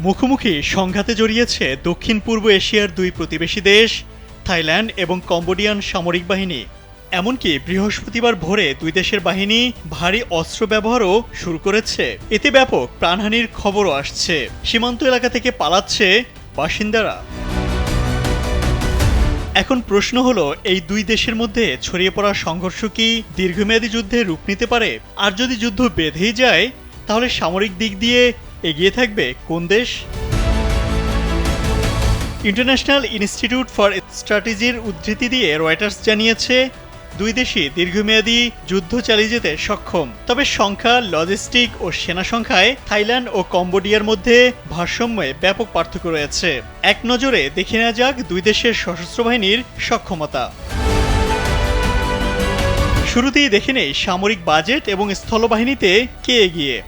মুখোমুখি সংঘাতে জড়িয়েছে দক্ষিণ পূর্ব এশিয়ার দুই প্রতিবেশী দেশ, থাইল্যান্ড এবং কম্বোডিয়ান সামরিক বাহিনী। এমনকি বৃহস্পতিবার ভোরে দুই দেশের বাহিনী ভারী অস্ত্র ব্যবহারও শুরু করেছে। এতে ব্যাপক প্রাণহানির খবরও আসছে। সীমান্ত এলাকা থেকে পালাচ্ছে বাসিন্দারা। এখন প্রশ্ন হলো, এই দুই দেশের মধ্যে ছড়িয়ে পড়া সংঘর্ষ কি দীর্ঘমেয়াদী যুদ্ধে রূপ নিতে পারে? আর যদি যুদ্ধ বেঁধেই যায়, তাহলে সামরিক দিক দিয়ে এগিয়ে থাকবে কোন দেশ? ইন্টারন্যাশনাল ইনস্টিটিউট ফর স্ট্র্যাটেজির উদ্ধৃতি দিয়ে রয়টার্স জানিয়েছে, দুই দেশই দীর্ঘমেয়াদী যুদ্ধ চালিয়ে যেতে সক্ষম। তবে সংখ্যা লজিস্টিক ও সেনা সংখ্যায় থাইল্যান্ড ও কম্বোডিয়ার মধ্যে ভারসাম্যে ব্যাপক পার্থক্য রয়েছে। এক নজরে দেখে নেওয়া যাক দুই দেশের সশস্ত্র বাহিনীর সক্ষমতা। শুরুতেই দেখে নেই সামরিক বাজেট এবং স্থলবাহিনীতে কে এগিয়ে।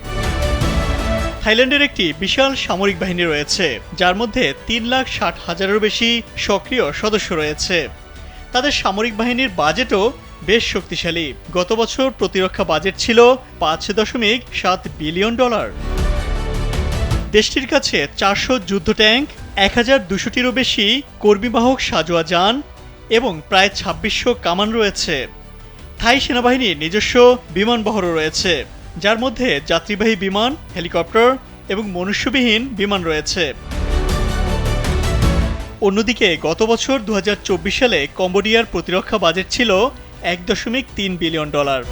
থাইল্যান্ডের একটি বিশাল সামরিক বাহিনী রয়েছে, যার মধ্যে তিন লাখ ষাট হাজারেরও বেশি সক্রিয় সদস্য রয়েছে। তাদের সামরিক বাহিনীর বাজেটও বেশ শক্তিশালী। গত বছর প্রতিরক্ষা বাজেট ছিল পাঁচ দশমিক সাত বিলিয়ন ডলার। দেশটির কাছে চারশো যুদ্ধ ট্যাঙ্ক, এক হাজার দুশোটিরও বেশি কর্মীবাহক সাজোয়া যান এবং প্রায় ছাব্বিশশো কামান রয়েছে। থাই সেনাবাহিনীর নিজস্ব বিমানবহরও রয়েছে। যার মধ্যে যাত্রীবাহী বিমান, হেলিকপ্টার এবং মনুষ্যবিহীন বিমান রয়েছে। অন্যদিকে গত বছর দু হাজার চব্বিশ সালে কম্বোডিয়ার প্রতিরক্ষা বাজেট ছিল এক দশমিক তিন বিলিয়ন ডলার।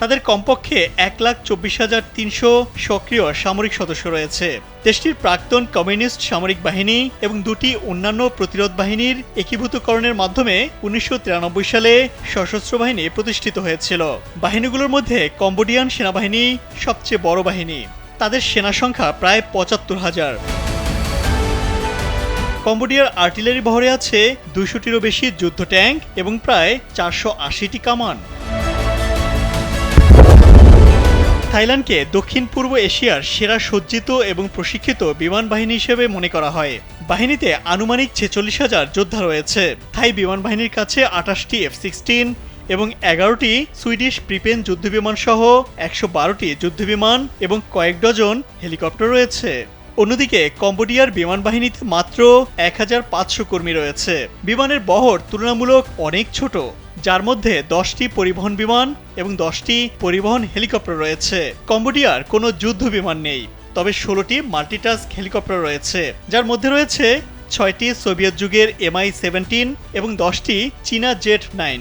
তাদের কমপক্ষে এক লাখ চব্বিশ হাজার তিনশো সক্রিয় সামরিক সদস্য রয়েছে। দেশটির প্রাক্তন কমিউনিস্ট সামরিক বাহিনী এবং দুটি অন্যান্য প্রতিরোধ বাহিনীর একীভূতকরণের মাধ্যমে উনিশশো তিরানব্বই সালে সশস্ত্র বাহিনী প্রতিষ্ঠিত হয়েছিল। বাহিনীগুলোর মধ্যে কম্বোডিয়ান সেনাবাহিনী সবচেয়ে বড় বাহিনী। তাদের সেনা সংখ্যা প্রায় পঁচাত্তর হাজার। কম্বোডিয়ার আর্টিলারি বহরে আছে দুইশোটিরও বেশি যুদ্ধ ট্যাঙ্ক এবং প্রায় চারশো আশিটি কামান। থাইল্যান্ডকে দক্ষিণ পূর্ব এশিয়ার সেরা সজ্জিত এবং প্রশিক্ষিত বিমান বাহিনী হিসেবে মনে করা হয়। বাহিনীতে আনুমানিক ছেচল্লিশ হাজার যোদ্ধা রয়েছে। থাই বিমান বাহিনীর কাছে আঠাশটি এফ সিক্সটিন এবং এগারোটি সুইডিশ প্রিপেন যুদ্ধবিমান সহ একশো বারোটি যুদ্ধবিমান এবং কয়েক ডজন হেলিকপ্টার রয়েছে। অন্যদিকে কম্বোডিয়ার বিমান বাহিনীতে মাত্র এক হাজার পাঁচশো কর্মী রয়েছে। বিমানের বহর তুলনামূলক অনেক ছোট। যার মধ্যে দশটি পরিবহন বিমান এবং দশটি পরিবহন হেলিকপ্টার রয়েছে। কম্বোডিয়ার কোনো যুদ্ধ বিমান নেই, তবে ষোলোটি মাল্টিটাস্ক হেলিকপ্টার রয়েছে। যার মধ্যে রয়েছে ছয়টি সোভিয়েত যুগের এমআই সেভেন্টিন এবং দশটি চীনা জেট নাইন।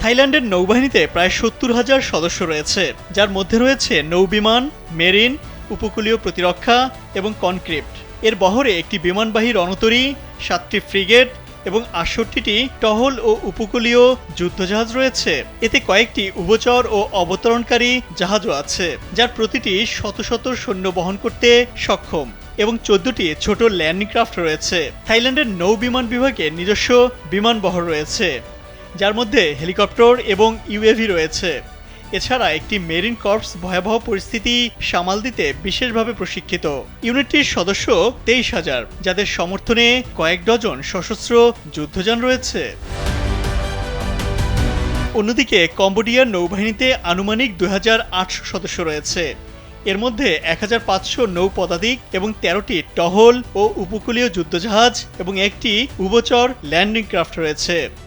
থাইল্যান্ডের নৌবাহিনীতে প্রায় সত্তর হাজার সদস্য রয়েছে, যার মধ্যে রয়েছে নৌবিমান, মেরিন, উপকূলীয় প্রতিরক্ষা এবং কনক্রিপ্ট। এর বহরে একটি বিমানবাহী রণতরী, সাতটি ফ্রিগেট এবং আটষট্টিটি টহল ও উপকূলীয় যুদ্ধজাহাজ রয়েছে। এতে কয়েকটি উভচর ও অবতরণকারী জাহাজও আছে, যার প্রতিটি শত শত সৈন্য বহন করতে সক্ষম এবং চোদ্দটি ছোট ল্যান্ডিং ক্রাফট রয়েছে। থাইল্যান্ডের নৌ বিমান বিভাগে নিজস্ব বিমান বহর রয়েছে, যার মধ্যে হেলিকপ্টার এবং ইউএভি রয়েছে। এছাড়া একটি মেরিন কর্পস ভয়াবহ পরিস্থিতি সামাল দিতে বিশেষভাবে প্রশিক্ষিত। ইউনিটটির সদস্য তেইশ হাজার, যাদের সমর্থনে কয়েক ডজন সশস্ত্র যুদ্ধযান রয়েছে। অন্যদিকে কম্বোডিয়ার নৌবাহিনীতে আনুমানিক দুই হাজার আটশো সদস্য রয়েছে। এর মধ্যে এক হাজার পাঁচশো নৌ পদাতিক এবং তেরোটি টহল ও উপকূলীয় যুদ্ধজাহাজ এবং একটি উভচর ল্যান্ডিং ক্রাফট রয়েছে।